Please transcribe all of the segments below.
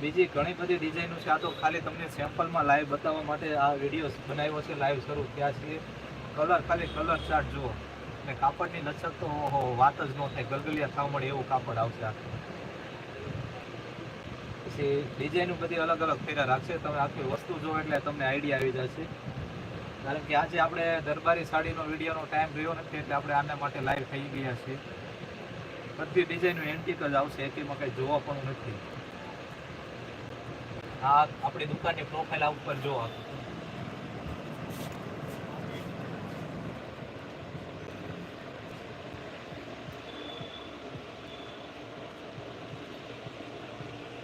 બીજી ઘણી બધી ડિઝાઇનો છે. આ તો ખાલી તમને સેમ્પલમાં લાઈવ બતાવવા માટે આ વીડિયો બનાવ્યો છે. લાઈવ શરૂ થયા છે કલર ખાલી કલર ચાર્ટ જુઓ. અને કાપડની લચક તો ઓહો, વાત જ ન થાય. ગલગલિયા થવા મળે એવું કાપડ આવશે આખું. પછી ડિઝાઇનો બધી અલગ અલગ ફેરા રાખશે. તમે આખી વસ્તુ જુઓ એટલે તમને આઈડિયા આવી જશે. કારણ કે આજે આપણે દરબારી સાડીનો વિડીયોનો ટાઈમ રહ્યો નથી એટલે આપણે આના માટે લાઈવ થઈ ગયા છીએ. બધી ડિઝાઇનો એન્ટિક જ આવશે. એકેમાં કંઈ જોવા પણ નથી. આ આપણી દુકાનની પ્રોફાઇલ આ ઉપર જો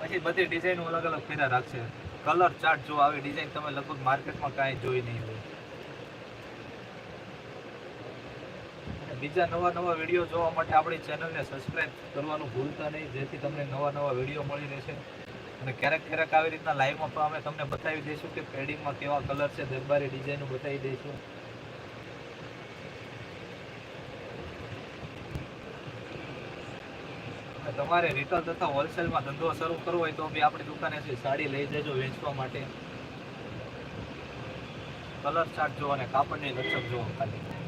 પછી બધી ડિઝાઇનો અલગ અલગ ફેરા રાખશે. કલર ચાર્ટ જો આવી ડિઝાઇન તમે લગભગ માર્કેટમાં કાંઈ જોઈ નહીં હોય. બીજા નવા નવા વીડિયો જોવા માટે આપણી ચેનલને સબસ્ક્રાઇબ કરવાનું ભૂલતા નહીં, જેથી તમને નવા નવા વીડિયો મળી રહેશે. અને ક્યારેક ક્યારેક આવી રીતના લાઈવમાં પણ અમે તમને બતાવી દઈશું કે પેડિંગમાં કેવા કલર છે, દરબારી ડિઝાઇનો બતાવી દઈશું. તમારે રિટેલ તથા હોલસેલમાં ધંધો શરૂ કરવો હોય તો બી આપણી દુકાનેથી સાડી લઈ જજો વેચવા માટે. કલર ચાર્ટ જુઓ અને કાપડની લચક જુઓ ખાલી.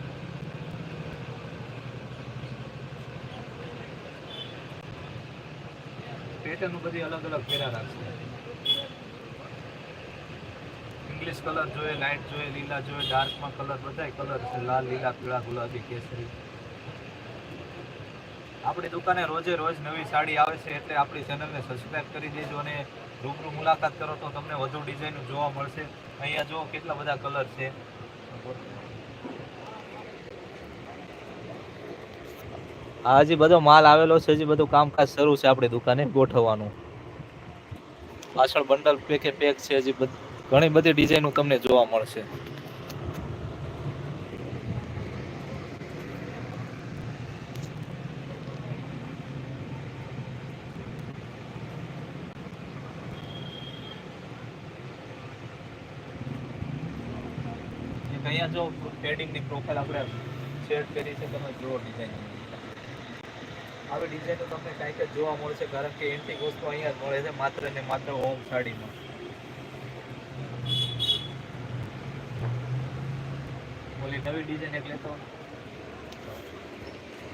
પેટર્ન બધી અલગ અલગ ફેરા રાખશે. ઇંગ્લિશ કલર જોઈએ લાઇટ જોઈએ, લીલા જોઈએ ડાર્કમાં કલર બધાય કલર છે. લાલ, લીલા, પીળા, ગુલાબી, કેસરી. આપણી દુકાને રોજે રોજ નવી સાડી આવે છે એટલે આપણી ચેનલને સબસ્ક્રાઇબ કરી દેજો અને રૂબરૂ મુલાકાત કરો તો તમને વધુ ડિઝાઇન જોવા મળશે. અહીંયા જો કેટલા બધા કલર છે આ હજી બધો માલ આવેલો છે, હજી બધું કામકાજ શરૂ છે આપણી દુકાને ગોઠવવાનું. પાછળ બંડલ પેકે પેક છે, હજી ઘણી બધી ડિઝાઇનો તમને જોવા મળશે. અહીંયા જો પેડિંગની પ્રોફાઇલ આપણે શેર કરી છે, તમે જુઓ ડિઝાઇન આવી તો તમને કાંઈક જ જોવા મળશે, કારણ કે એન્ટિક વસ્તુ અહીંયા જ મળે છે, માત્ર ને માત્ર હોમ સાડીમાં. ડિઝાઇન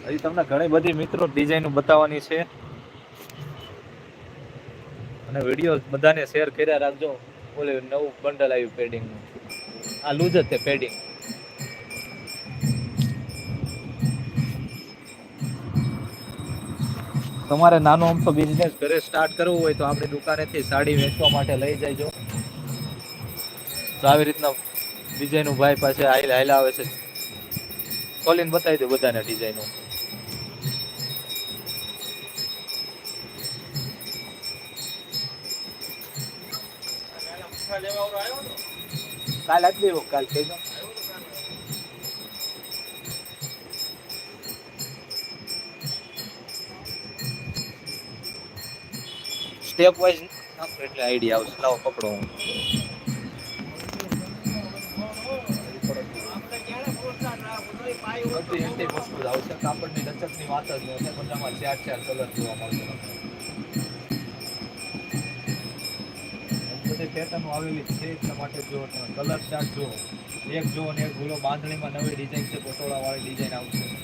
હજી તમને ઘણી બધી મિત્રો ડિઝાઇન બતાવવાની છે. અને વીડિયો બધાને શેર કર્યા રાખજો. ઓલે નવું બંડલ આવ્યું પેડિંગનું આ લૂઝ જ છે પેડિંગ તમારે નાનો અમથો બિઝનેસ ઘરે સ્ટાર્ટ કરવું હોય તો આપણી દુકાનેથી સાડી વેચવા માટે લઈ જજો તો આવી રીતના ડિઝાઇનનું ભાઈ પાસે હાઈલ હાઈલા આવે છે. ખોલીને બતાવી દો બધાને ડિઝાઇનો કાલ આપી દેવો કાલ કહેજો સ્ટેપ વાઇઝ એટલે આઈડિયા આવશે. લાવો પકડો હું. બધી આવશે. કાપડની લચકની વાત જ ન થાય બધામાં ચાર ચાર કલર જોવા મળશે. બધી પેટર્ન આવેલી છે, એટલા માટે જો કલર ચાર્ટ જુઓ. એક જુઓ ને એક ભૂલો, બાંધણીમાં નવી ડિઝાઇન છે પટોળા વાળી ડિઝાઇન આવશે.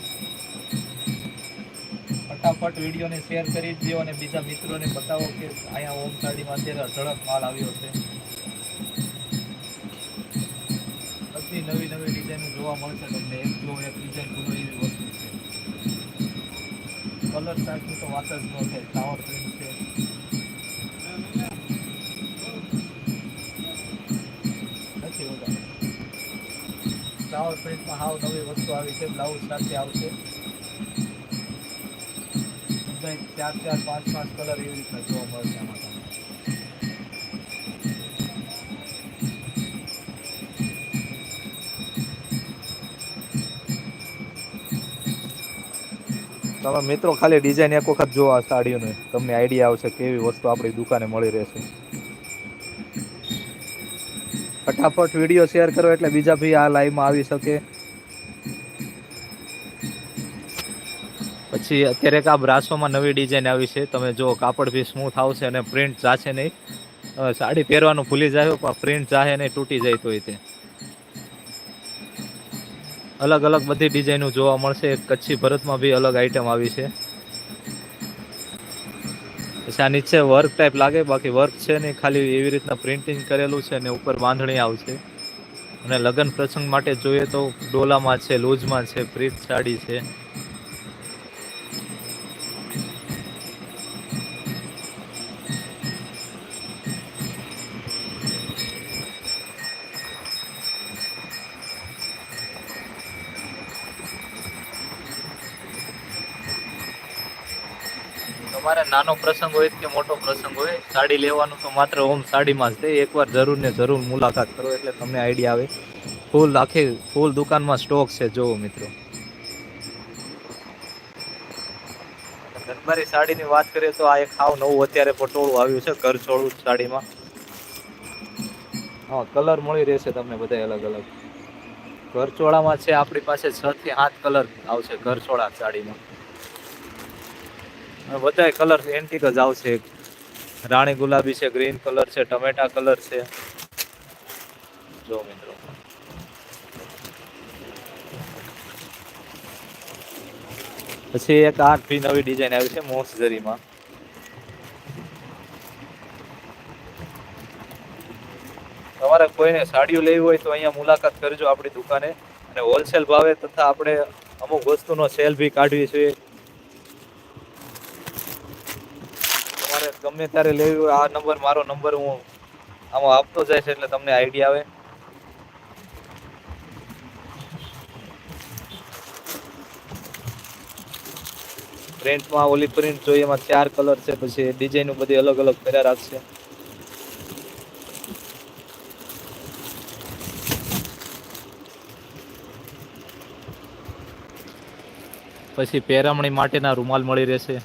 ફટાફટ વિડીયોને શેર કરી દો અને બીજા મિત્રોને બતાવો કે અહીંયા ઓમ સાડીમાં અત્યારે અઢળક માલ આવ્યો છે. બધી નવી નવી ડિઝાઇનો જોવા મળશે તમને. એક જો, એક ડિઝાઇન પૂરો એવી વસ્તુ છે. કલર ચાર્ટની તો વાત જ ન છે ટાવર પ્રિન્ટ છે. નથી ફ્લાવર પ્રિન્ટમાં હાવ નવી વસ્તુ આવી છે. બ્લાઉઝ સાથે આવશે. બધા ચાર ચાર, પાંચ પાંચ કલર એવી રીતના જોવા મળશે આમાં તમે મિત્રો ખાલી ડિઝાઇન એક વખત જો આ સાડીઓની. તમને આઈડિયા આવશે કેવી વસ્તુ આપણી દુકાને મળી રહેશે. ફટાફટ વીડિયો શેર કરો એટલે બીજા ભી આ લાઈવમાં આવી શકે. પછી અત્યારે કા બ્રાસોમાં નવી ડિઝાઇન આવી છે. તમે જો કાપડ બી સ્મૂથ આવશે અને પ્રિન્ટ જાશે નહીં. સાડી પહેરવાનું ભૂલી જાય પણ પ્રિન્ટ જાહે નહીં, તૂટી જાય તો તે. અલગ અલગ બધી ડિઝાઇનો જોવા મળશે. કચ્છી ભરતમાં બી અલગ આઈટમ આવી છે. પછી આ નીચે વર્ક ટાઈપ લાગે, બાકી વર્ક છે નહીં. ખાલી એવી રીતના પ્રિન્ટિંગ કરેલું છે ને ઉપર બાંધણી આવશે. અને લગ્ન પ્રસંગ માટે જોઈએ તો ડોલામાં છે, લૂઝમાં છે, પ્રીત સાડી છે. તમારે નાનો પ્રસંગ હોય કે મોટો પ્રસંગ હોય, સાડી લેવાનું તો માત્ર ઓમ સાડીમાં જ તે એકવાર જરૂર ને જરૂર મુલાકાત કરો એટલે તમને આઈડિયા આવે. ફૂલ આખી ફૂલ દુકાનમાં સ્ટોક છે, જોવો મિત્રો. ગરબારી સાડીની વાત કરીએ તો આ એક હાવ નવું અત્યારે પટોળું આવ્યું છે, ઘર છોડું સાડીમાં. હા, કલર મળી રહેશે તમને બધા અલગ અલગ. ઘરચોળામાં છે, આપણી પાસે છ થી સાત કલર આવશે ઘરચોળા સાડીમાં. બધા કલર એન્ટિક જ આવશે રાણી ગુલાબી છે ગ્રીન કલર છે, ટમેટા કલર છે. જો મિત્રો. પછી એક આ ભી નવી ડિઝાઇન આવી છે મોસ જરીમાં તમારે કોઈને સાડીઓ લેવી હોય તો અહીંયા મુલાકાત કરજો આપણી દુકાને. અને હોલસેલ ભાવે તથા આપણે અમુક વસ્તુનો સેલ બી કાઢવી છે તમારે ગમે ત્યારે લેવી હોય, આ નંબર મારો નંબર હું આમાં આપતો જાય છે એટલે તમને આઈડિયા આવે. પ્રિન્ટમાં ઓલી પ્રિન્ટ જોઈએ, એમાં ચાર કલર છે, પછી ડિઝાઇન બધી અલગ અલગ કર્યા રાખશે પછી પહેરામણી માટેના રૂમાલ મળી રહેશે.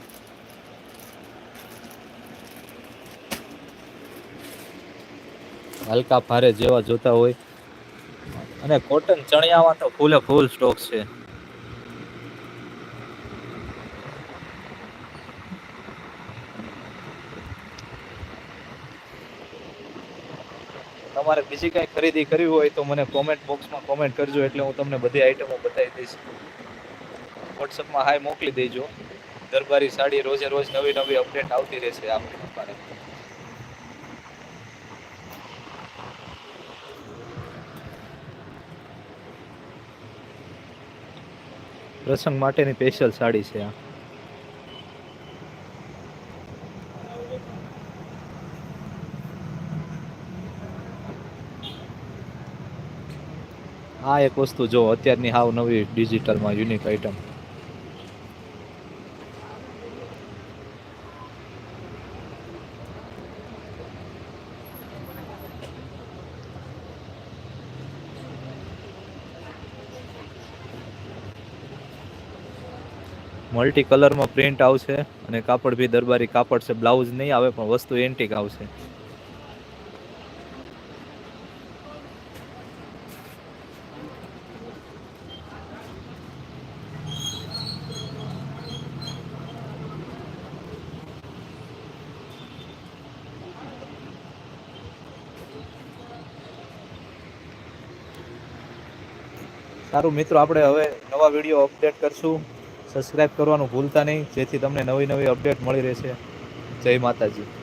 હલકા ભારે જેવા જોતા હોય. અને કોટન ચણિયામાં તો ફૂલે ફૂલ સ્ટોક છે. તમારે બીજી કાંઈ ખરીદી કરવી હોય તો મને કોમેન્ટ બોક્સમાં કોમેન્ટ કરજો, એટલે હું તમને બધી આઈટમો બતાવી દઈશ. વોટ્સઅપમાં હાય મોકલી દેજો. દરબારી સાડી રોજે રોજ નવી નવી અપડેટ આવતી રહેશે આપણી દુકાને. પ્રસંગ માટેની સ્પેશિયલ સાડી છે આ. આ એક વસ્તુ જો અત્યારની હાવ નવી ડિજિટલમાં યુનિક આઈટમ મલ્ટી કલરમાં પ્રિન્ટ આવશે અને કાપડ બી દરબારી કાપડ છે બ્લાઉઝ નહીં આવે, પણ વસ્તુ એન્ટિક આવશે. સારું મિત્રો, આપણે હવે નવા વીડિયો અપડેટ કરશું. સબસ્ક્રાઇબ કરવાનું ભૂલતા નહીં. જેથી તમને નવી નવી અપડેટ મળી રહેશે. જય માતાજી.